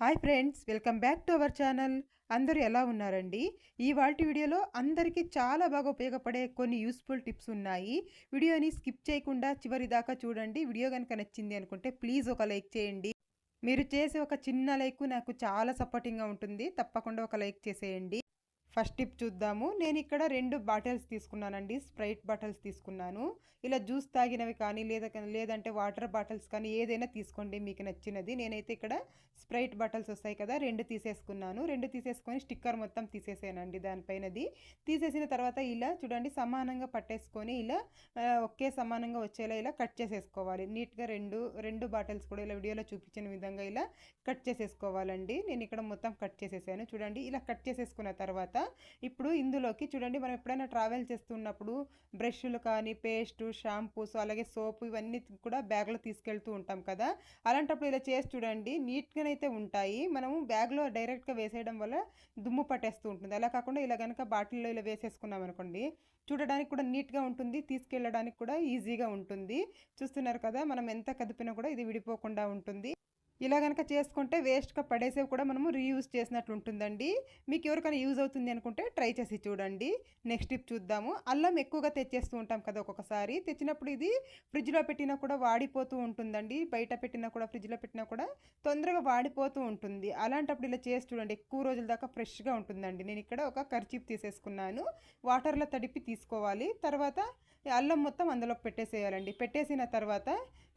Hi friends welcome back to our channel. అందరూ ఎలా ఉన్నారండి? ఈ వాటి వీడియోలో అందరికీ చాలా బాగా ఉపయోగపడే కొన్ని యూస్ఫుల్ టిప్స్ ఉన్నాయి. వీడియోని స్కిప్ చేయకుండా చివరి దాకా చూడండి. వీడియో కనుక నచ్చింది అనుకుంటే ప్లీజ్ ఒక లైక్ చేయండి. మీరు చేసే ఒక చిన్న లైక్ నాకు చాలా సపోర్టింగ్గా ఉంటుంది. తప్పకుండా ఒక లైక్ చేసేయండి. ఫస్ట్ టిప్ చూద్దాము. నేను ఇక్కడ రెండు బాటిల్స్ తీసుకున్నానండి. స్ప్రైట్ బాటిల్స్ తీసుకున్నాను. ఇలా జ్యూస్ తాగినవి కానీ లేదా లేదంటే వాటర్ బాటిల్స్ కానీ ఏదైనా తీసుకోండి మీకు నచ్చినది. నేనైతే ఇక్కడ స్ప్రైట్ బాటిల్స్ వస్తాయి కదా రెండు తీసేసుకున్నాను. రెండు తీసేసుకొని స్టిక్కర్ మొత్తం తీసేసానండి దానిపైనది. తీసేసిన తర్వాత ఇలా చూడండి సమానంగా పట్టేసుకొని ఇలా ఒకే సమానంగా వచ్చేలా ఇలా కట్ చేసేసుకోవాలి. నీట్గా రెండు రెండు బాటిల్స్ కూడా ఇలా వీడియోలో చూపించిన విధంగా ఇలా కట్ చేసేసుకోవాలండి. నేను ఇక్కడ మొత్తం కట్ చేసేసాను. చూడండి ఇలా కట్ చేసేసుకున్న తర్వాత ఇప్పుడు ఇందులోకి చూడండి మనం ఎప్పుడైనా ట్రావెల్ చేస్తున్నప్పుడు బ్రష్లు కానీ పేస్ట్ షాంపూస్ అలాగే సోపు ఇవన్నీ కూడా బ్యాగ్లో తీసుకెళ్తూ ఉంటాం కదా. అలాంటప్పుడు ఇలా చేసి చూడండి నీట్గానైతే ఉంటాయి. మనము బ్యాగ్లో డైరెక్ట్గా వేసేయడం వల్ల దుమ్ము పట్టేస్తూ ఉంటుంది. అలా కాకుండా ఇలా కనుక బాటిల్లో ఇలా వేసేసుకున్నాం అనుకోండి చూడడానికి కూడా నీట్గా ఉంటుంది తీసుకెళ్ళడానికి కూడా ఈజీగా ఉంటుంది. చూస్తున్నారు కదా మనం ఎంత కదిపినా కూడా ఇది విడిపోకుండా ఉంటుంది. ఇలా కనుక చేసుకుంటే వేస్ట్గా పడేసేవి కూడా మనము రీయూజ్ చేసినట్లు ఉంటుందండి. మీకు ఎవరికైనా యూజ్ అవుతుంది అనుకుంటే ట్రై చేసి చూడండి. నెక్స్ట్ టిప్ చూద్దాము. అల్లం ఎక్కువగా తెచ్చేస్తూ ఉంటాం కదా ఒక్కొక్కసారి. తెచ్చినప్పుడు ఇది ఫ్రిడ్జ్లో పెట్టినా కూడా వాడిపోతూ ఉంటుందండి. బయట పెట్టినా కూడా ఫ్రిడ్జ్లో పెట్టినా కూడా తొందరగా వాడిపోతూ ఉంటుంది. అలాంటప్పుడు ఇలా చేసి చూడండి. ఎక్కువ రోజుల దాకా ఫ్రెష్గా ఉంటుందండి. నేను ఇక్కడ ఒక కర్చీప్ తీసేసుకున్నాను. వాటర్లో తడిపి తీసుకోవాలి. తర్వాత అల్లం మొత్తం అందులో పెట్టేసేయాలండి. పెట్టేసిన తర్వాత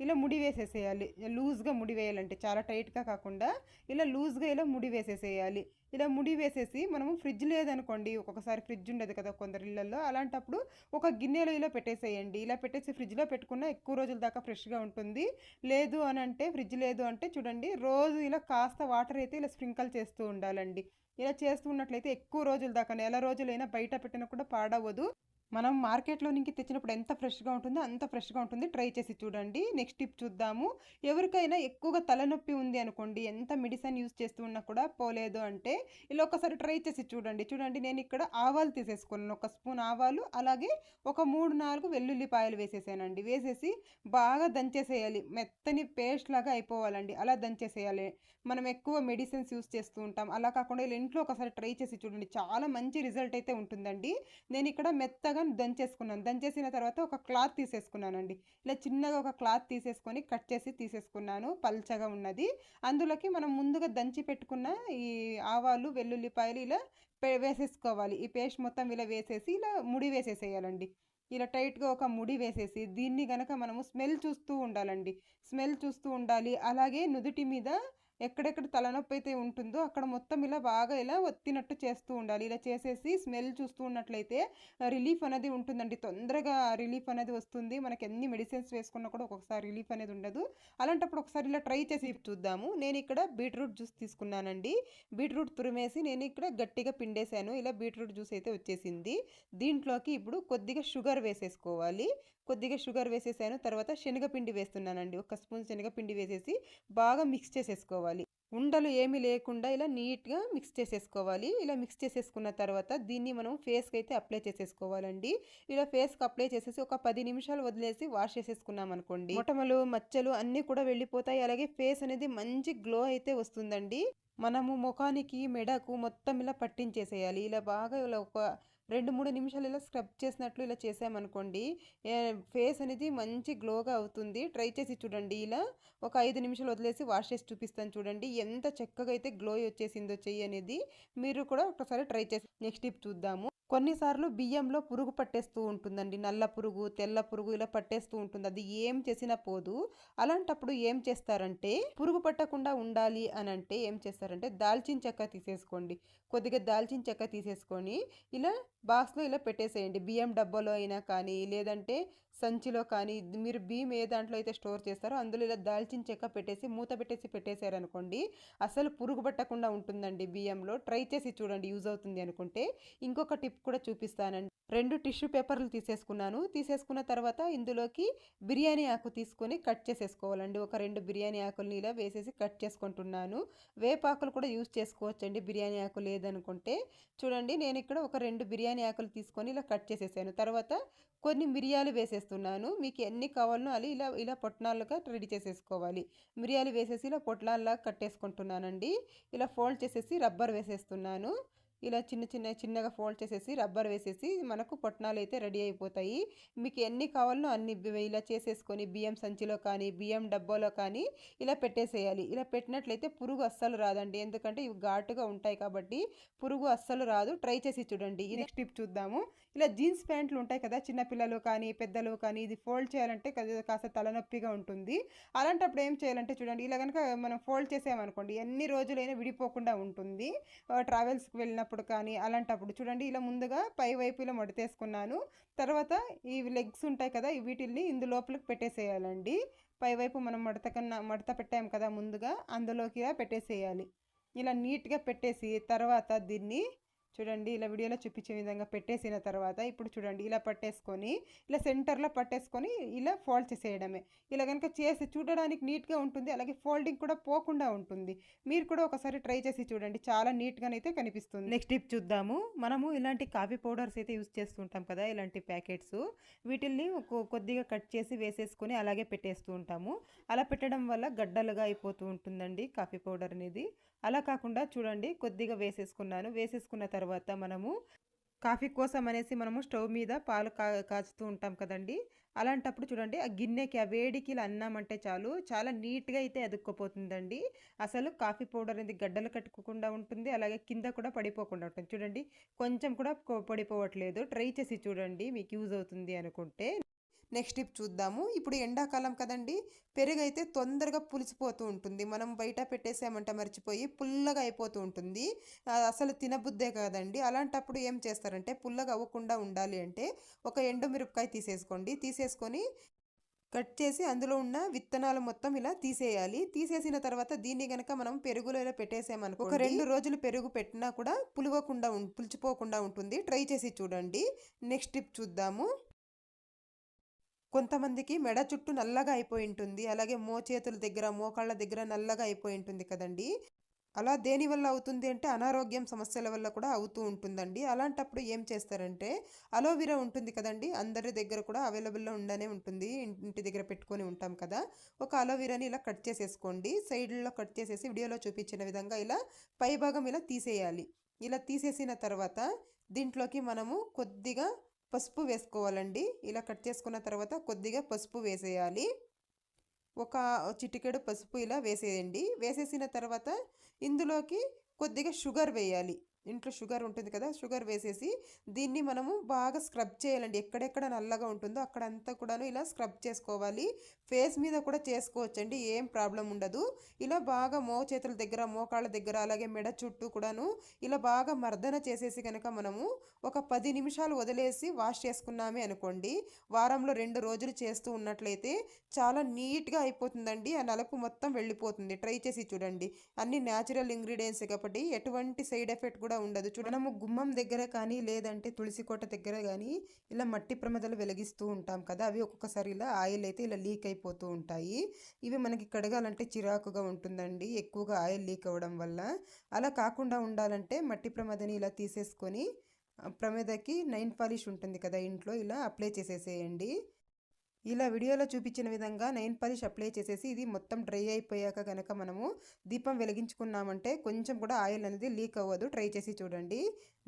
ఇలా ముడి వేసేసేయాలి. లూజ్గా ముడి వేయాలంటే చాలా టైట్గా కాకుండా ఇలా లూజ్గా ఇలా ముడి వేసేసేయాలి. ఇలా ముడి వేసేసి మనము ఫ్రిడ్జ్ లేదనుకోండి ఒక్కొక్కసారి ఫ్రిడ్జ్ ఉండదు కదా కొందరు ఇళ్ళల్లో అలాంటప్పుడు ఒక గిన్నెలో ఇలా పెట్టేసేయండి. ఇలా పెట్టేసి ఫ్రిడ్జ్లో పెట్టుకున్న ఎక్కువ రోజుల దాకా ఫ్రెష్గా ఉంటుంది. లేదు అని అంటే ఫ్రిడ్జ్ లేదు అంటే చూడండి రోజు ఇలా కాస్త వాటర్ అయితే ఇలా స్ప్రింకల్ చేస్తూ ఉండాలండి. ఇలా చేస్తూ ఉన్నట్లయితే ఎక్కువ రోజుల దాకా నెల రోజులైనా బయట పెట్టినా కూడా పాడవదు. మనం మార్కెట్లో నుంచి తెచ్చినప్పుడు ఎంత ఫ్రెష్గా ఉంటుందో అంత ఫ్రెష్గా ఉంటుంది. ట్రై చేసి చూడండి. నెక్స్ట్ టిప్ చూద్దాము. ఎవరికైనా ఎక్కువగా తలనొప్పి ఉంది అనుకోండి ఎంత మెడిసిన్ యూస్ చేస్తూ ఉన్నా కూడా పోలేదు అంటే ఇలా ఒకసారి ట్రై చేసి చూడండి. చూడండి నేను ఇక్కడ ఆవాలు తీసేసుకున్నాను. ఒక స్పూన్ ఆవాలు అలాగే ఒక మూడు నాలుగు వెల్లుల్లిపాయలు వేసేసానండి. వేసేసి బాగా దంచేసేయాలి. మెత్తని పేస్ట్ లాగా అయిపోవాలండి. అలా దంచేసేయాలి. మనం ఎక్కువ మెడిసిన్స్ యూస్ చేస్తూ ఉంటాం. అలా కాకుండా ఇలా ఇంట్లో ఒకసారి ట్రై చేసి చూడండి. చాలా మంచి రిజల్ట్ అయితే ఉంటుందండి. నేను ఇక్కడ మెత్తగా దంచేసుకున్నాను దంచేసిన తర్వాత ఒక క్లాత్ తీసేసుకున్నానండి. ఇలా చిన్నగా ఒక క్లాత్ తీసేసుకొని కట్ చేసి తీసేసుకున్నాను. పల్చగా ఉన్నది. అందులోకి మనం ముందుగా దంచి పెట్టుకున్న ఈ ఆవాలు వెల్లుల్లిపాయలు ఇలా పే- వేసేసుకోవాలి. ఈ పేస్ట్ మొత్తం ఇలా వేసేసి ఇలా ముడి వేసేసేయాలండి. ఇలా టైట్గా ఒక ముడి వేసేసి దీన్ని గనక మనము స్మెల్ చూస్తూ ఉండాలండి. స్మెల్ చూస్తూ ఉండాలి. అలాగే నుదుటి మీద ఎక్కడెక్కడ తలనొప్పి అయితే ఉంటుందో అక్కడ మొత్తం ఇలా బాగా ఇలా ఒత్తినట్టు చేస్తూ ఉండాలి. ఇలా చేసేసి స్మెల్ చూస్తూ ఉన్నట్లయితే రిలీఫ్ అనేది ఉంటుందండి. తొందరగా రిలీఫ్ అనేది వస్తుంది. మనకి ఎన్ని మెడిసిన్స్ వేసుకున్నా కూడా ఒక్కొక్కసారి రిలీఫ్ అనేది ఉండదు. అలాంటప్పుడు ఒకసారి ఇలా ట్రై చేసి చూద్దాము. నేను ఇక్కడ బీట్రూట్ జ్యూస్ తీసుకున్నానండి. బీట్రూట్ తురిమేసి నేను ఇక్కడ గట్టిగా పిండేశాను. ఇలా బీట్రూట్ జ్యూస్ అయితే వచ్చేసింది. దీంట్లోకి ఇప్పుడు కొద్దిగా షుగర్ వేసేసుకోవాలి. కొద్దిగా షుగర్ వేసేసాను. తర్వాత శనగపిండి వేస్తున్నానండి. ఒక స్పూన్ శనగపిండి వేసేసి బాగా మిక్స్ చేసేసుకోవాలి. ఉండలు ఏమీ లేకుండా ఇలా నీట్గా మిక్స్ చేసేసుకోవాలి. ఇలా మిక్స్ చేసేసుకున్న తర్వాత దీన్ని మనం ఫేస్కి అయితే అప్లై చేసేసుకోవాలండి. ఇలా ఫేస్కి అప్లై చేసేసి ఒక పది నిమిషాలు వదిలేసి వాష్ చేసేసుకున్నాం అనుకోండి. మొటమలు మచ్చలు అన్నీ కూడా వెళ్ళిపోతాయి. అలాగే ఫేస్ అనేది మంచి గ్లో అయితే వస్తుందండి. మనము ముఖానికి మెడకు మొత్తం ఇలా పట్టించేసేయాలి. ఇలా బాగా ఇలా ఒక రెండు మూడు నిమిషాలు ఇలా స్క్రబ్ చేసినట్లు ఇలా చేసామనుకోండి ఫేస్ అనేది మంచి గ్లోగా అవుతుంది. ట్రై చేసి చూడండి ఇలా. ఒక ఐదు నిమిషాలు వదిలేసి వాష్ చేసి చూపిస్తాను చూడండి. ఎంత చక్కగా అయితే గ్లో వచ్చేసిందో చెయ్యి అనేది మీరు కూడా ఒకసారి ట్రై చేసి నెక్స్ట్ టిప్ చూద్దాము. కొన్నిసార్లు బియ్యంలో పురుగు పట్టేస్తూ ఉంటుందండి. నల్ల పురుగు తెల్ల పురుగు ఇలా పట్టేస్తూ ఉంటుంది. అది ఏం చేసినా పోదు. అలాంటప్పుడు ఏం చేస్తారంటే పురుగు పట్టకుండా ఉండాలి అని అంటే ఏం చేస్తారంటే దాల్చిన చెక్క తీసేసుకోండి. కొద్దిగా దాల్చిన చెక్క తీసేసుకొని ఇలా బాక్స్లో ఇలా పెట్టేసేయండి. బియ్యం డబ్బాలో అయినా కానీ లేదంటే సంచిలో కానీ మీరు బియ్యం ఏ దాంట్లో అయితే స్టోర్ చేస్తారో అందులో ఇలా దాల్చిన చెక్క పెట్టేసి మూత పెట్టేసి పెట్టేశారనుకోండి అసలు పురుగు పట్టకుండా ఉంటుందండి బియ్యంలో. ట్రై చేసి చూడండి యూజ్ అవుతుంది అనుకుంటే. ఇంకొక టిప్ కూడా చూపిస్తానండి. రెండు టిష్యూ పేపర్లు తీసేసుకున్నాను. తీసేసుకున్న తర్వాత ఇందులోకి బిర్యానీ ఆకు తీసుకొని కట్ చేసేసుకోవాలండి. ఒక రెండు బిర్యానీ ఆకుల్ని ఇలా వేసేసి కట్ చేసుకుంటున్నాను. వేపాకులు కూడా యూజ్ చేసుకోవచ్చండి బిర్యానీ ఆకు లేదనుకుంటే. చూడండి నేను ఇక్కడ ఒక రెండు బిర్యానీ ఆకులు తీసుకొని ఇలా కట్ చేసేసాను. తర్వాత కొన్ని మిరియాలు వేసేస్తాను. వేసేస్తున్నాను మీకు ఎన్ని కావాలనో అలా ఇలా ఇలా పొట్నాలుగా రెడీ చేసేసుకోవాలి. మిరియాలు వేసేసి ఇలా పొట్లాల్లా కట్టేసుకుంటున్నానండి. ఇలా ఫోల్డ్ చేసేసి రబ్బర్ వేసేస్తున్నాను. ఇలా చిన్న చిన్న చిన్నగా ఫోల్డ్ చేసేసి రబ్బర్ వేసేసి మనకు పొట్నాలు అయితే రెడీ అయిపోతాయి. మీకు ఎన్ని కావాలనో అన్ని ఇలా చేసేసుకొని బియ్యం సంచిలో కానీ బియ్యం డబ్బాలో కానీ ఇలా పెట్టేసేయాలి. ఇలా పెట్టినట్లయితే పురుగు అస్సలు రాదండి. ఎందుకంటే ఇవి ఘాటుగా ఉంటాయి కాబట్టి పురుగు అస్సలు రాదు. ట్రై చేసి చూడండి. ఈ నెక్స్ట్ టిప్ చూద్దాము. ఇలా జీన్స్ ప్యాంట్లు ఉంటాయి కదా చిన్నపిల్లలు కానీ పెద్దలు కానీ ఇది ఫోల్డ్ చేయాలంటే కాస్త తలనొప్పిగా ఉంటుంది. అలాంటప్పుడు ఏం చేయాలంటే చూడండి ఇలా కనుక మనం ఫోల్డ్ చేసామనుకోండి ఎన్ని రోజులైనా విడిపోకుండా ఉంటుంది. ట్రావెల్స్కి వెళ్ళినప్పుడు కానీ అలాంటప్పుడు చూడండి ఇలా ముందుగా పై వైపు ఇలా మడతేసుకున్నాను. తర్వాత ఈ లెగ్స్ ఉంటాయి కదా వీటిల్ని ఇందు లోపలికి పెట్టేసేయాలండి. పైవైపు మనం మడత కన్నా మడత పెట్టాం కదా ముందుగా అందులోకి పెట్టేసేయాలి. ఇలా నీట్గా పెట్టేసి తర్వాత దీన్ని చూడండి ఇలా వీడియోలో చూపించే విధంగా పెట్టేసిన తర్వాత ఇప్పుడు చూడండి ఇలా పట్టేసుకొని ఇలా సెంటర్లో పట్టేసుకొని ఇలా ఫోల్డ్ చేసేయడమే. ఇలా కనుక చేసి చూడడానికి నీట్గా ఉంటుంది అలాగే ఫోల్డింగ్ కూడా పోకుండా ఉంటుంది. మీరు కూడా ఒకసారి ట్రై చేసి చూడండి చాలా నీట్గానైతే కనిపిస్తుంది. నెక్స్ట్ టిప్ చూద్దాము. మనము ఇలాంటి కాఫీ పౌడర్స్ అయితే యూస్ చేస్తుంటాం కదా ఇలాంటి ప్యాకెట్స్. వీటిల్ని కొద్దిగా కట్ చేసి వేసేసుకొని అలాగే పెట్టేస్తూ ఉంటాము. అలా పెట్టడం వల్ల గడ్డలుగా అయిపోతూ ఉంటుందండి కాఫీ పౌడర్ అనేది. అలా కాకుండా చూడండి కొద్దిగా వేసేసుకున్నాను. వేసేసుకున్న తర్వాత తర్వాత మనము కాఫీ కోసం అనేసి మనము స్టవ్ మీద పాలు కా కాచుతూ ఉంటాం కదండి. అలాంటప్పుడు చూడండి ఆ గిన్నెకి ఆ వేడికి ఇలా అన్నామంటే చాలు చాలా నీట్గా అయితే అదుక్కపోతుందండి అసలు కాఫీ పౌడర్ అనేది గడ్డలు కట్టుకోకుండా ఉంటుంది అలాగే కింద కూడా పడిపోకుండా ఉంటుంది. చూడండి కొంచెం కూడా పడిపోవట్లేదు. ట్రై చేసి చూడండి మీకు యూజ్ అవుతుంది అనుకుంటే. నెక్స్ట్ టిప్ చూద్దాము. ఇప్పుడు ఎండాకాలం కదండి పెరుగు అయితే తొందరగా పులిసిపోతూ ఉంటుంది. మనం బయట పెట్టేసామంటే మర్చిపోయి పుల్లగా అయిపోతూ ఉంటుంది. అసలు తినబుద్దే కదండి. అలాంటప్పుడు ఏం చేస్తారంటే పుల్లగా అవ్వకుండా ఉండాలి అంటే ఒక ఎండుమిరపకాయ తీసేసుకోండి. తీసేసుకొని కట్ చేసి అందులో ఉన్న విత్తనాలు మొత్తం ఇలా తీసేయాలి. తీసేసిన తర్వాత దీన్ని గనక మనం పెరుగులో ఇలా పెట్టేసామనుకో ఒక రెండు రోజులు పెరుగు పెట్టినా కూడా పులివకుండా పులిచిపోకుండా ఉంటుంది. ట్రై చేసి చూడండి. నెక్స్ట్ టిప్ చూద్దాము. కొంతమందికి మెడ చుట్టూ నల్లగా అయిపోయి ఉంటుంది. అలాగే మోచేతుల దగ్గర మోకాళ్ళ దగ్గర నల్లగా అయిపోయి ఉంటుంది కదండి. అలా దేని వల్ల అవుతుంది అంటే అనారోగ్యం సమస్యల వల్ల కూడా అవుతూ ఉంటుందండి. అలాంటప్పుడు ఏం చేస్తారంటే అలోవెరా ఉంటుంది కదండి అందరి దగ్గర కూడా అవైలబుల్లో ఉండనే ఉంటుంది. ఇంటి దగ్గర పెట్టుకొని ఉంటాం కదా. ఒక అలోవెరాని ఇలా కట్ చేసేసుకోండి. సైడ్లో కట్ చేసేసి వీడియోలో చూపించిన విధంగా ఇలా పైభాగం ఇలా తీసేయాలి. ఇలా తీసేసిన తర్వాత దీంట్లోకి మనము కొద్దిగా పసుపు వేసుకోవాలండి. ఇలా కట్ చేసుకున్న తర్వాత కొద్దిగా పసుపు వేసేయాలి. ఒక చిటికెడు పసుపు ఇలా వేసేయండి. వేసేసిన తర్వాత ఇందులోకి కొద్దిగా షుగర్ వేయాలి. ఇంట్లో షుగర్ ఉంటుంది కదా షుగర్ వేసేసి దీన్ని మనము బాగా స్క్రబ్ చేయాలండి. ఎక్కడెక్కడ నల్లగా ఉంటుందో అక్కడంతా కూడాను ఇలా స్క్రబ్ చేసుకోవాలి. ఫేస్ మీద కూడా చేసుకోవచ్చండి ఏం ప్రాబ్లం ఉండదు. ఇలా బాగా మో చేతుల దగ్గర మోకాళ్ళ దగ్గర అలాగే మెడ చుట్టూ కూడాను ఇలా బాగా మర్దన చేసేసి కనుక మనము ఒక పది నిమిషాలు వదిలేసి వాష్ చేసుకున్నామే అనుకోండి వారంలో రెండు రోజులు చేస్తూ ఉన్నట్లయితే చాలా నీట్గా అయిపోతుందండి. ఆ నలుపు మొత్తం వెళ్ళిపోతుంది. ట్రై చేసి చూడండి. అన్ని న్యాచురల్ ఇంగ్రీడియంట్స్ కాబట్టి ఎటువంటి సైడ్ ఎఫెక్ట్ కూడా ఉండదు. మనము గుమ్మం దగ్గర కానీ లేదంటే తులసి కోట దగ్గర కానీ ఇలా మట్టి ప్రమదలు వెలిగిస్తూ ఉంటాం కదా. అవి ఒక్కొక్కసారి ఇలా ఆయిల్ అయితే ఇలా లీక్ అయిపోతూ ఉంటాయి. ఇవి మనకి కడగాలంటే చిరాకుగా ఉంటుందండి. ఎక్కువగా ఆయిల్ లీక్ అవ్వడం వల్ల. అలా కాకుండా ఉండాలంటే మట్టి ప్రమదని ఇలా తీసేసుకొని ప్రమేదకి నైన్ పాలిష్ ఉంటుంది కదా ఇంట్లో ఇలా అప్లై చేసేసేయండి. ఇలా వీడియోలో చూపించిన విధంగా నైన్ పాలిష్ అప్లై చేసేసి ఇది మొత్తం డ్రై అయిపోయాక కనుక మనము దీపం వెలిగించుకున్నామంటే కొంచెం కూడా ఆయిల్ అనేది లీక్ అవ్వదు. ట్రై చేసి చూడండి.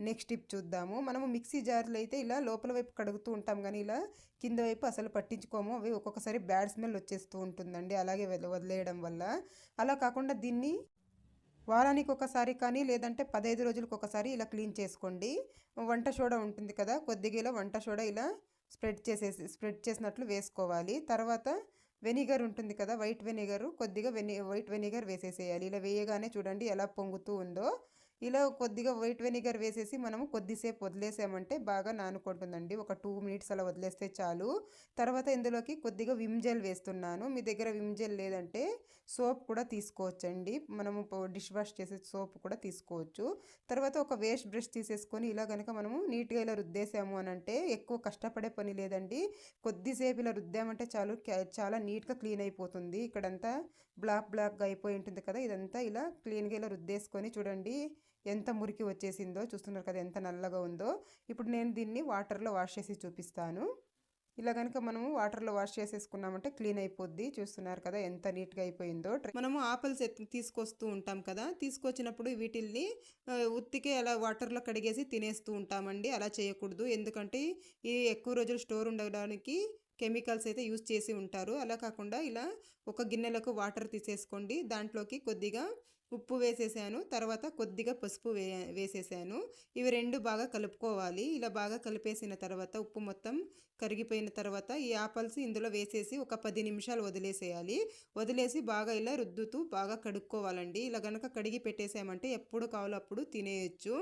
నెక్స్ట్ టిప్ చూద్దాము. మనము మిక్సీ జార్లు అయితే ఇలా లోపల వైపు కడుగుతూ ఉంటాం కానీ ఇలా కింద వైపు అసలు పట్టించుకోము. అవి ఒక్కొక్కసారి బ్యాడ్ స్మెల్ వచ్చేస్తూ ఉంటుందండి. అలాగే వదిలేయడం వల్ల. అలా కాకుండా దీన్ని వారానికి ఒకసారి కానీ లేదంటే పదహైదు రోజులకు ఒకసారి ఇలా క్లీన్ చేసుకోండి. వంట సోడా ఉంటుంది కదా కొద్దిగా ఇలా వంట సోడా ఇలా స్ప్రెడ్ చేసేసి స్ప్రెడ్ చేసినట్లు వేసుకోవాలి. తర్వాత వెనిగర్ ఉంటుంది కదా వైట్ వెనిగర్ కొద్దిగా వెని వైట్ వెనిగర్ వేసేసేయాలి. ఇలా వేయగానే చూడండి ఎలా పొంగుతూ ఉందో. ఇలా కొద్దిగా వైట్ వెనిగర్ వేసేసి మనము కొద్దిసేపు వదిలేసామంటే బాగా నానుకుంటుందండి. ఒక టూ మినిట్స్ అలా వదిలేస్తే చాలు. తర్వాత ఇందులోకి కొద్దిగా విమ్ జెల్ వేస్తున్నాను. మీ దగ్గర విమ్ జెల్ లేదంటే సోప్ కూడా తీసుకోవచ్చండి. మనము డిష్ వాష్ చేసే సోప్ కూడా తీసుకోవచ్చు. తర్వాత ఒక వేస్ట్ బ్రష్ తీసేసుకొని ఇలా కనుక మనము నీట్గా ఇలా రుద్దేసాము అని అంటే ఎక్కువ కష్టపడే పని లేదండి. కొద్దిసేపు ఇలా రుద్దామంటే చాలు చాలా నీట్గా క్లీన్ అయిపోతుంది. ఇక్కడంతా బ్లాక్ బ్లాక్గా అయిపోయి ఉంటుంది కదా ఇదంతా ఇలా క్లీన్గా ఇలా రుద్దేసుకొని చూడండి. ఎంత మురికి వచ్చేసిందో చూస్తున్నారు కదా ఎంత నల్లగా ఉందో. ఇప్పుడు నేను దీన్ని వాటర్లో వాష్ చేసి చూపిస్తాను. ఇలా కనుక మనము వాటర్లో వాష్ చేసేసుకున్నామంటే క్లీన్ అయిపోద్ది. చూస్తున్నారు కదా ఎంత నీట్గా అయిపోయిందో. మనము ఆపిల్స్ తీసుకొస్తూ ఉంటాం కదా. తీసుకొచ్చినప్పుడు వీటిల్ని ఉత్తికే అలా వాటర్లో కడిగేసి తినేస్తూ ఉంటామండి. అలా చేయకూడదు. ఎందుకంటే ఈ ఎక్కువ రోజులు స్టోర్ ఉండడానికి కెమికల్స్ అయితే యూజ్ చేసి ఉంటారు. అలా కాకుండా ఇలా ఒక గిన్నెలకు వాటర్ తీసేసుకోండి. దాంట్లోకి కొద్దిగా ఉప్పు వేసేసాను. తర్వాత కొద్దిగా పసుపు వే వేసేసాను. ఇవి రెండు బాగా కలుపుకోవాలి. ఇలా బాగా కలిపేసిన తర్వాత ఉప్పు మొత్తం కరిగిపోయిన తర్వాత ఈ ఆపల్స్ ఇందులో వేసేసి ఒక పది నిమిషాలు వదిలేసేయాలి. వదిలేసి బాగా ఇలా రుద్దుతూ బాగా కడుక్కోవాలండి. ఇలా కనుక కడిగి పెట్టేసామంటే ఎప్పుడు కావాలో అప్పుడు తినేయచ్చు.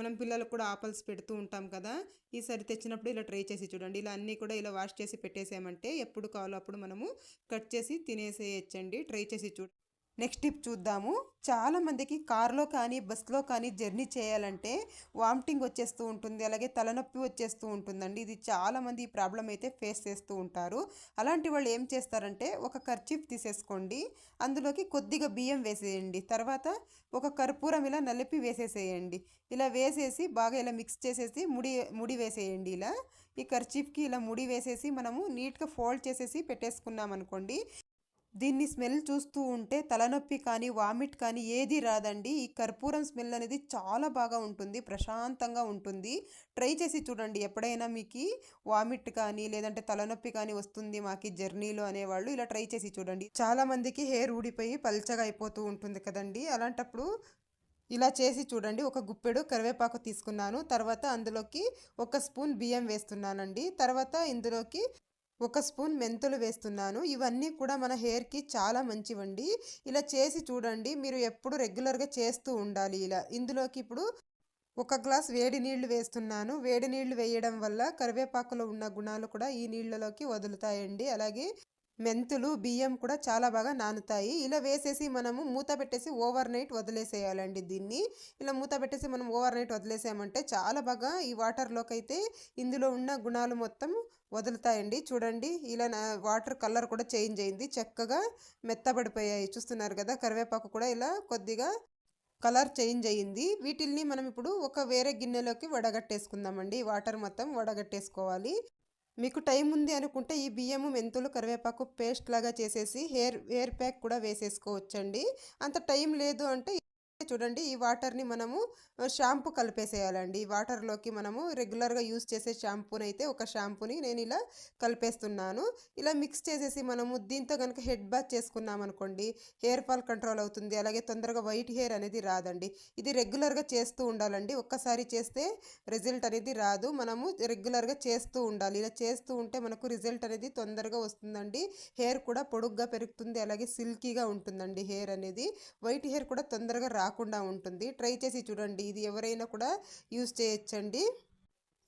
మనం పిల్లలకు కూడా ఆపల్స్ పెడుతూ ఉంటాం కదా ఈసారి తెచ్చినప్పుడు ఇలా ట్రై చేసి చూడండి. ఇలా అన్నీ కూడా ఇలా వాష్ చేసి పెట్టేసామంటే ఎప్పుడు కావాలో అప్పుడు మనము కట్ చేసి తినేసేయచ్చండి. ట్రై చేసి చూడండి. నెక్స్ట్ టిప్ చూద్దాము. చాలామందికి కార్లో కానీ బస్లో కానీ జర్నీ చేయాలంటే వామిటింగ్ వచ్చేస్తూ ఉంటుంది. అలాగే తలనొప్పి వచ్చేస్తూ ఉంటుందండి. ఇది చాలామంది ఈ ప్రాబ్లం అయితే ఫేస్ చేస్తూ ఉంటారు. అలాంటి వాళ్ళు ఏం చేస్తారంటే ఒక కర్చీఫ్ తీసేసుకోండి. అందులోకి కొద్దిగా బియ్యం వేసేయండి. తర్వాత ఒక కర్పూరం ఇలా నలిపి వేసేసేయండి. ఇలా వేసేసి బాగా ఇలా మిక్స్ చేసేసి ముడి ముడి వేసేయండి ఇలా. ఈ కర్చీఫ్కి ఇలా ముడి వేసేసి మనము నీట్గా ఫోల్డ్ చేసేసి పెట్టేసుకున్నాం అనుకోండి దీన్ని స్మెల్ చూస్తూ ఉంటే తలనొప్పి కానీ వామిట్ కానీ ఏది రాదండి. ఈ కర్పూరం స్మెల్ అనేది చాలా బాగా ఉంటుంది ప్రశాంతంగా ఉంటుంది. ట్రై చేసి చూడండి ఎప్పుడైనా మీకు వామిట్ కానీ లేదంటే తలనొప్పి కానీ వస్తుంది మాకు జర్నీలో అనేవాళ్ళు ఇలా ట్రై చేసి చూడండి. చాలా మందికి హెయిర్ ఊడిపోయి పల్చగా అయిపోతూ ఉంటుంది కదండి. అలాంటప్పుడు ఇలా చేసి చూడండి. ఒక గుప్పెడు కరివేపాకు తీసుకున్నాను. తర్వాత అందులోకి ఒక స్పూన్ బియ్యం వేస్తున్నానండి. తర్వాత ఇందులోకి ఒక స్పూన్ మెంతులు వేస్తున్నాను. ఇవన్నీ కూడా మన హెయిర్కి చాలా మంచివండి. ఇలా చేసి చూడండి. మీరు ఎప్పుడు రెగ్యులర్గా చేస్తూ ఉండాలి ఇలా. ఇందులోకి ఇప్పుడు ఒక గ్లాస్ వేడి నీళ్ళు వేస్తున్నాను. వేడి నీళ్ళు వేయడం వల్ల కరివేపాకులో ఉన్న గుణాలు కూడా ఈ నీళ్ళలోకి వదులుతాయండి. అలాగే మెంతులు బియ్యం కూడా చాలా బాగా నానుతాయి. ఇలా వేసేసి మనము మూత పెట్టేసి ఓవర్ నైట్ వదిలేసేయాలండి దీన్ని. ఇలా మూత పెట్టేసి మనం ఓవర్ నైట్ వదిలేసామంటే చాలా బాగా ఈ వాటర్లోకి అయితే ఇందులో ఉన్న గుణాలు మొత్తం వదులుతాయండి. చూడండి ఇలా వాటర్ కలర్ కూడా చేంజ్ అయింది. చక్కగా మెత్తబడిపోయాయి. చూస్తున్నారు కదా కరివేపాకు కూడా ఇలా కొద్దిగా కలర్ చేంజ్ అయ్యింది వీటిల్ని మనం ఇప్పుడు ఒక వేరే గిన్నెలోకి వడగట్టేసుకుందామండి. వాటర్ మొత్తం వడగట్టేసుకోవాలి. మీకు టైం ఉంది అనుకుంటే ఈ బియ్యము మెంతులు కరివేపాకు పేస్ట్ లాగా చేసేసి హెయిర్ హెయిర్ ప్యాక్ కూడా వేసేసుకోవచ్చండి. అంత టైం లేదు అంటే చూడండి ఈ వాటర్ని మనము షాంపూ కలిపేసేయాలండి. ఈ వాటర్లోకి మనము రెగ్యులర్గా యూస్ చేసే షాంపూని అయితే ఒక షాంపూని నేను ఇలా కలిపేస్తున్నాను. ఇలా మిక్స్ చేసేసి మనము దీంతో కనుక హెడ్ బాత్ చేసుకున్నాం అనుకోండి హెయిర్ ఫాల్ కంట్రోల్ అవుతుంది. అలాగే తొందరగా వైట్ హెయిర్ అనేది రాదండి. ఇది రెగ్యులర్గా చేస్తూ ఉండాలండి. ఒక్కసారి చేస్తే రిజల్ట్ అనేది రాదు. మనము రెగ్యులర్గా చేస్తూ ఉండాలి. ఇలా చేస్తూ ఉంటే మనకు రిజల్ట్ అనేది తొందరగా వస్తుందండి. హెయిర్ కూడా పొడుగ్గా పెరుగుతుంది. అలాగే సిల్కీగా ఉంటుందండి హెయిర్ అనేది. వైట్ హెయిర్ కూడా తొందరగా రాకుండా ఉంటుంది. ట్రై చేసి చూడండి. ఇది ఎవరైనా కూడా యూజ్ చేయొచ్చండి.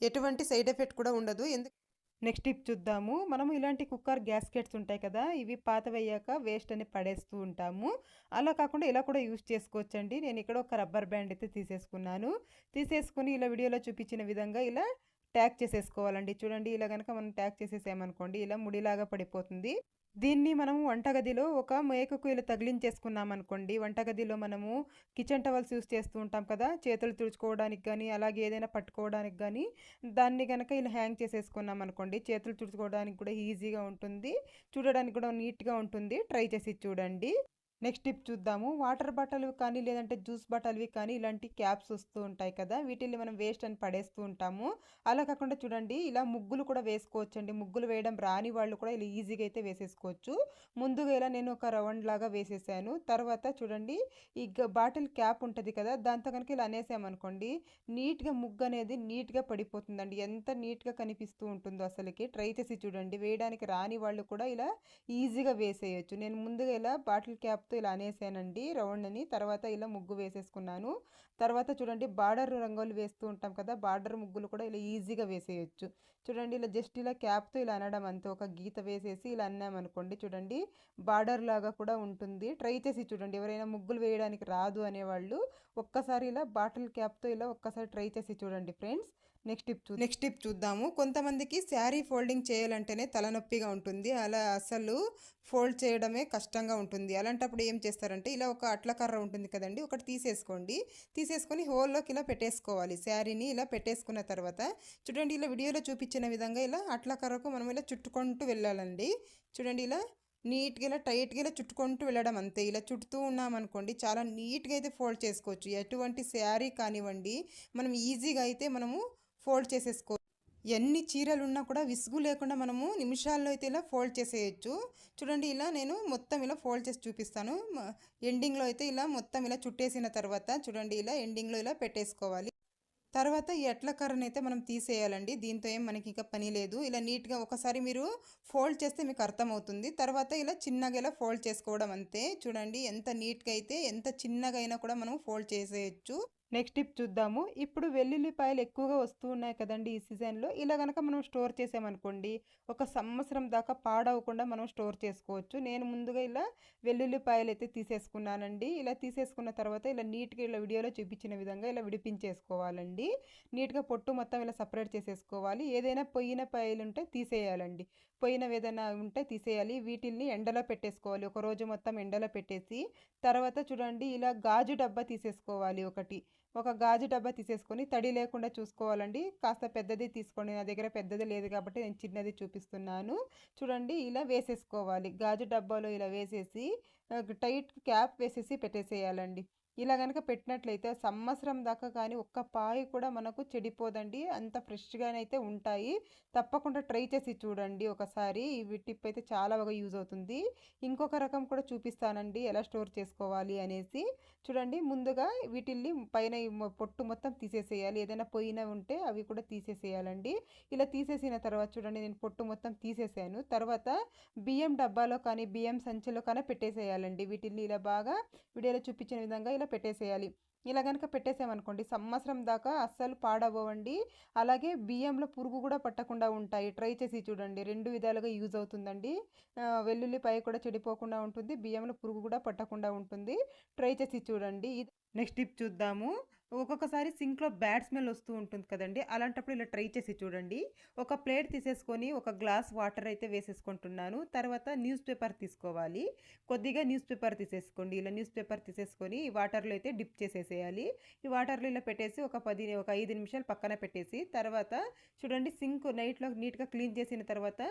ఎటువంటి సైడ్ ఎఫెక్ట్ కూడా ఉండదు. ఎందుకు నెక్స్ట్ టిప్ చూద్దాము. మనము ఇలాంటి కుక్కర్ గ్యాస్కెట్స్ ఉంటాయి కదా ఇవి పాతవయ్యాక వేస్ట్ అని పడేస్తూ ఉంటాము. అలా కాకుండా ఇలా కూడా యూస్ చేసుకోవచ్చండి. నేను ఇక్కడ ఒక రబ్బర్ బ్యాండ్ అయితే తీసేసుకున్నాను. తీసేసుకుని ఇలా వీడియోలో చూపించిన విధంగా ఇలా ట్యాగ్ చేసేసుకోవాలండి. చూడండి ఇలా కనుక మనం ట్యాగ్ చేసేసామనుకోండి ఇలా ముడిలాగా పడిపోతుంది. దీన్ని మనము వంటగదిలో ఒక మేకకు ఇలా తగిలించేసుకున్నాం అనుకోండి వంటగదిలో మనము కిచెన్ టవల్స్ యూస్ చేస్తూ ఉంటాం కదా చేతులు తుడుచుకోవడానికి కానీ అలాగే ఏదైనా పట్టుకోవడానికి కానీ దాన్ని కనుక ఇలా హ్యాంగ్ చేసేసుకున్నాం అనుకోండి చేతులు తుడుచుకోవడానికి కూడా ఈజీగా ఉంటుంది చూడడానికి కూడా నీట్గా ఉంటుంది. ట్రై చేసి చూడండి. నెక్స్ట్ టిప్ చూద్దాము. వాటర్ బాటిల్ కానీ లేదంటే జ్యూస్ బాటిల్వి కానీ ఇలాంటి క్యాప్స్ వస్తూ ఉంటాయి కదా. వీటిని మనం వేస్ట్ అని పడేస్తూ ఉంటాము. అలా కాకుండా చూడండి ఇలా ముగ్గులు కూడా వేసుకోవచ్చండి. ముగ్గులు వేయడం రాని వాళ్ళు కూడా ఇలా ఈజీగా అయితే వేసేసుకోవచ్చు. ముందుగా ఇలా నేను ఒక రౌండ్ లాగా వేసేసాను. తర్వాత చూడండి ఈ బాటిల్ క్యాప్ ఉంటుంది కదా దాంతో కనుక ఇలా అనేసామనుకోండి నీట్గా ముగ్గు అనేది నీట్గా పడిపోతుందండి. ఎంత నీట్గా కనిపిస్తూ ఉంటుందో అసలుకి. ట్రై చేసి చూడండి. వేయడానికి రాని వాళ్ళు కూడా ఇలా ఈజీగా వేసేయచ్చు. నేను ముందుగా ఇలా బాటిల్ క్యాప్ క్లాత్తో ఇలా అనేసానండి రౌండ్ అని తర్వాత ఇలా ముగ్గు వేసేసుకున్నాను. తర్వాత చూడండి బార్డర్ రంగులు వేస్తూ ఉంటాం కదా బార్డర్ ముగ్గులు కూడా ఇలా ఈజీగా వేసేయచ్చు. చూడండి ఇలా జస్ట్ ఇలా క్యాప్తో ఇలా అనడం అంతే. ఒక గీత వేసేసి ఇలా అన్నామనుకోండి చూడండి బార్డర్ లాగా కూడా ఉంటుంది. ట్రై చేసి చూడండి. ఎవరైనా ముగ్గులు వేయడానికి రాదు అనేవాళ్ళు ఒక్కసారి ఇలా బాటిల్ క్యాప్తో ఇలా ఒక్కసారి ట్రై చేసి చూడండి friends. Next tip next tip చూద్దాము. కొంతమందికి శారీ ఫోల్డింగ్ చేయాలంటేనే తలనొప్పిగా ఉంటుంది. అలా అసలు ఫోల్డ్ చేయడమే కష్టంగా ఉంటుంది. అలాంటప్పుడు ఏం చేస్తారంటే ఇలా ఒక అట్ల కర్ర ఉంటుంది కదండి ఒకటి తీసేసుకోండి. తీసేసుకొని హోల్లోకి ఇలా పెట్టేసుకోవాలి. శారీని ఇలా పెట్టేసుకున్న తర్వాత చూడండి ఇలా వీడియోలో చూపించిన విధంగా ఇలా అట్ల కర్రకు మనం ఇలా చుట్టుకుంటూ వెళ్ళాలండి. చూడండి ఇలా నీట్గా ఇలా టైట్గా ఇలా చుట్టుకుంటూ వెళ్ళడం అంతే. ఇలా చుట్టుతూ ఉన్నామనుకోండి చాలా నీట్గా అయితే ఫోల్డ్ చేసుకోవచ్చు. ఎటువంటి శారీ కానివ్వండి మనం ఈజీగా అయితే మనము ఫోల్డ్ చేసేసుకో. ఎన్ని చీరలు ఉన్నా కూడా విసుగు లేకుండా మనము నిమిషాల్లో అయితే ఇలా ఫోల్డ్ చేసేయచ్చు. చూడండి ఇలా నేను మొత్తం ఇలా ఫోల్డ్ చేసి చూపిస్తాను. ఎండింగ్లో అయితే ఇలా మొత్తం ఇలా చుట్టేసిన తర్వాత చూడండి ఇలా ఎండింగ్లో ఇలా పెట్టేసుకోవాలి. తర్వాత ఈ ఎట్ల కర్రను అయితే మనం తీసేయాలండి. దీంతో ఏం మనకి ఇంకా పని లేదు. ఇలా నీట్గా ఒకసారి మీరు ఫోల్డ్ చేస్తే మీకు అర్థమవుతుంది. తర్వాత ఇలా చిన్నగా ఇలా ఫోల్డ్ చేసుకోవడం అంతే. చూడండి ఎంత నీట్గా అయితే ఎంత చిన్నగా అయినా కూడా మనం ఫోల్డ్ చేసేయచ్చు. నెక్స్ట్ టిప్ చూద్దాము. ఇప్పుడు వెల్లుల్లిపాయలు ఎక్కువగా వస్తూ ఉన్నాయి కదండి ఈ సీజన్లో. ఇలా కనుక మనం స్టోర్ చేసామనుకోండి ఒక సంవత్సరం దాకా పాడవకుండా మనం స్టోర్ చేసుకోవచ్చు. నేను ముందుగా ఇలా వెల్లుల్లిపాయలు అయితే తీసేసుకున్నానండి. ఇలా తీసేసుకున్న తర్వాత ఇలా నీట్గా ఇలా వీడియోలో చూపించిన విధంగా ఇలా విడిపించేసుకోవాలండి. నీట్గా పొట్టు మొత్తం ఇలా సపరేట్ చేసేసుకోవాలి. ఏదైనా పొయ్యిన పాయలు ఉంటే తీసేయాలండి. పోయినవి ఏదైనా ఉంటే తీసేయాలి. వీటిల్ని ఎండలో పెట్టేసుకోవాలి. ఒక రోజు మొత్తం ఎండలో పెట్టేసి తర్వాత చూడండి ఇలా గాజు డబ్బా తీసేసుకోవాలి ఒకటి. ఒక గాజు డబ్బా తీసేసుకొని తడి లేకుండా చూసుకోవాలండి. కాస్త పెద్దది తీసుకోండి నా దగ్గర పెద్దది లేదు కాబట్టి నేను చిన్నది చూపిస్తున్నాను. చూడండి ఇలా వేసేసుకోవాలి. గాజు డబ్బాలో ఇలా వేసేసి టైట్ క్యాప్ వేసేసి పెట్టేసేయాలండి. ఇలా కనుక పెట్టినట్లయితే సంవత్సరం దాకా కానీ ఒక్క పాయి కూడా మనకు చెడిపోదండి. అంత ఫ్రెష్గానైతే ఉంటాయి. తప్పకుండా ట్రై చేసి చూడండి ఒకసారి. ఈ టిప్ అయితే చాలా బాగా యూజ్ అవుతుంది. ఇంకొక రకం కూడా చూపిస్తానండి. ఎలా స్టోర్ చేసుకోవాలి అనేసి. చూడండి ముందుగా వీటిల్ని పైన పొట్టు మొత్తం తీసేసేయాలి. ఏదైనా పోయిన ఉంటే అవి కూడా తీసేసేయాలండి. ఇలా తీసేసిన తర్వాత చూడండి నేను పొట్టు మొత్తం తీసేసాను. తర్వాత బియ్యం డబ్బాలో కానీ బియ్యం సంచిలో కానీ పెట్టేసేయాలండి. వీటిల్ని ఇలా బాగా వీడియోలో చూపించిన విధంగా ఇలా పెట్టేసేయాలి. ఇలా కనుక పెట్టేసామనుకోండి సంవత్సరం దాకా అస్సలు పాడబోవండి అలాగే బియ్యంలో పురుగు కూడా పట్టకుండా ఉంటాయి. ట్రై చేసి చూడండి. రెండు విధాలుగా యూజ్ అవుతుందండి. వెల్లుల్లిపాయ కూడా చెడిపోకుండా ఉంటుంది. బియ్యంలో పురుగు కూడా పట్టకుండా ఉంటుంది. ట్రై చేసి చూడండి. నెక్స్ట్ టిప్ చూద్దాము. ఒక్కొక్కసారి సింక్లో బ్యాడ్ స్మెల్ వస్తూ ఉంటుంది కదండి అలాంటప్పుడు ఇలా ట్రై చేసి చూడండి. ఒక ప్లేట్ తీసేసుకొని ఒక గ్లాస్ వాటర్ అయితే వేసేసుకుంటున్నాను. తర్వాత న్యూస్ పేపర్ తీసుకోవాలి. కొద్దిగా న్యూస్ పేపర్ తీసేసుకోండి. ఇలా న్యూస్ పేపర్ తీసేసుకొని ఈ వాటర్లో అయితే డిప్ చేసేసేయాలి. ఈ వాటర్లో ఇలా పెట్టేసి ఒక పది ఒక ఐదు నిమిషాలు పక్కన పెట్టేసి తర్వాత చూడండి సింక్ నైట్లో నీట్గా క్లీన్ చేసిన తర్వాత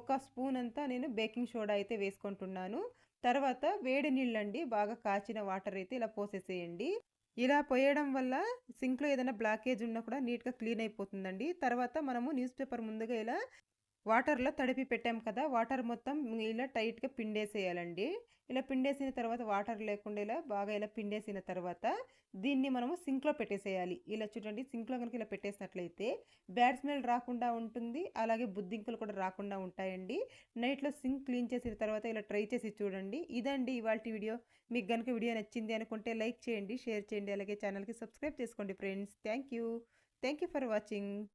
ఒక స్పూన్ అంతా నేను బేకింగ్ సోడా అయితే వేసుకుంటున్నాను. తర్వాత వేడి నీళ్ళండి బాగా కాచిన వాటర్ అయితే ఇలా పోసేసేయండి. ఇలా పోయడం వల్ల సింక్లో ఏదైనా బ్లాకేజ్ ఉన్నా కూడా నీట్గా క్లీన్ అయిపోతుందండి. తర్వాత మనము న్యూస్ పేపర్ ముందుగా ఇలా వాటర్లో తడిపి పెట్టాం కదా వాటర్ మొత్తం ఇలా టైట్గా పిండేసేయాలండి. ఇలా పిండేసిన తర్వాత వాటర్ లేకుండా ఇలా బాగా ఇలా పిండేసిన తర్వాత దీన్ని మనము సింక్లో పెట్టేసేయాలి. ఇలా చూడండి సింక్లో కనుక ఇలా పెట్టేసినట్లయితే బ్యాడ్ స్మెల్ రాకుండా ఉంటుంది అలాగే బుద్ధింకులు కూడా రాకుండా ఉంటాయండి. నైట్లో సింక్ క్లీన్ చేసిన తర్వాత ఇలా ట్రై చేసి చూడండి. ఇదండి ఇవాళ వీడియో. మీకు కనుక వీడియో నచ్చింది అనుకుంటే లైక్ చేయండి షేర్ చేయండి అలాగే ఛానల్కి సబ్స్క్రైబ్ చేసుకోండి friends. Thank you. Thank you for watching.